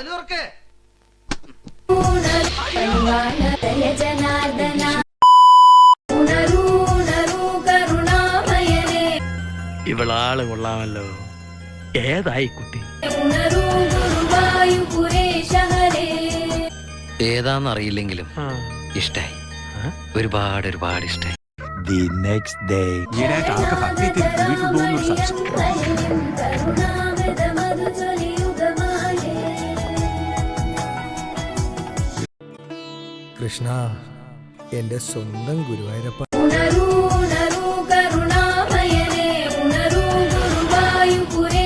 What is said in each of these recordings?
വാതിൽ തുറക്കേ ഇവളാൾ കൊള്ളാമല്ലോ. ഏതായി കുട്ടി? ഏതാന്നറിയില്ലെങ്കിലും ഇഷ്ടായി. ഒരുപാട് ഒരുപാട് ഇഷ്ടായി. The next day. ഈയിടെയായിട്ട് ആൾക്ക് ഭക്തിയൊക്കെ കൂടിയിട്ടുണ്ടോ എന്നൊരു സംശയം. കൃഷ്ണ എന്റെ സ്വന്തം ഗുരുവായൂരപ്പ ഉണരൂ ഉണരൂ കരുണാമയനേ ഉണരൂ ഗുരുവായൂരേ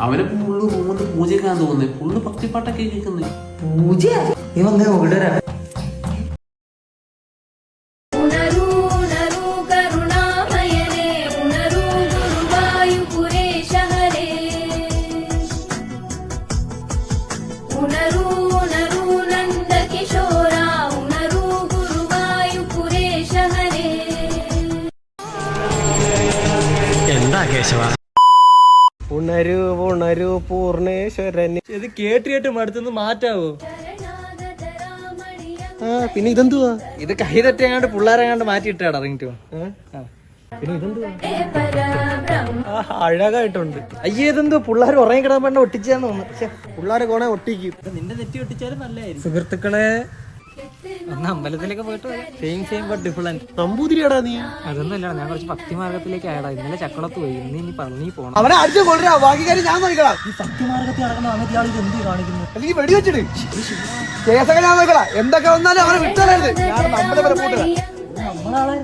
അവനെ പുള്ളു റൂമിൽ പൂജക്കാൻ തോന്നുന്നത് പുള്ളു ഭക്തിപ്പാട്ടൊക്കെ കേൾക്കുന്നേ. ഉണരൂ കേശവ ഉണരു ഉണരു പൂർണേശ്വരൻ. ഇത് കേട്ടിട്ട് കേട്ട് മടുത്തുനിന്ന് മാറ്റാവോ? ആ പിന്നെ ഇതെന്തുവാ? ഇത് കൈ തെറ്റെങ്ങാണ്ട് പിള്ളേരെങ്ങാണ്ട് മാറ്റിയിട്ടാണ് അറിഞ്ഞിട്ട് പിന്നെ ഇതെന്തുവാ? അഴകായിട്ടുണ്ട്. അയ്യേ ഇതെന്തോ പിള്ളേർ ഉറങ്ങിക്കിടാൻ വേണ്ട ഒട്ടിച്ചാന്ന് തോന്നുന്നു. പിള്ളേരെ കോണെ ഒട്ടിക്കും. നിന്റെ നെറ്റി ഒട്ടിച്ചാലും നല്ലതായിരിക്കും. സുഹൃത്തുക്കളെ ഒന്ന് അമ്പലത്തിലേക്ക് പോയിട്ട് സെയിം സെയിം ബട്ട് ഡിഫറെന്റ് നമ്പൂതിരിയാടാ നീ. അതൊന്നും ഞാൻ കുറച്ച് ഭക്തി മാർഗത്തിലേക്ക് ആയടാ ഇന്നലെ ചക്കളത്ത് പോയി. ഇന്ന് ഇനി പളനി പോണം. അവനെ അടിച്ചു കൊണ്ടുവരാ. ബാക്കി കാര്യം ഞാൻ നോക്കടാ ഈ സത്യമാർഗത്തിൽ നടക്കുന്ന സമയത്ത് ഇയാൾ എന്ത് കാണിക്കുന്നു? അല്ലെങ്കിൽ വെടിവെച്ചിട്ട് കേസൊക്കെ ഞാൻ നോക്കടാ എന്തൊക്കെ വന്നാലും അവനെ വിട്ടറിയരുത് ഞാൻ നമ്മുടെ പോട്ടില്ല. നമ്മളാളെ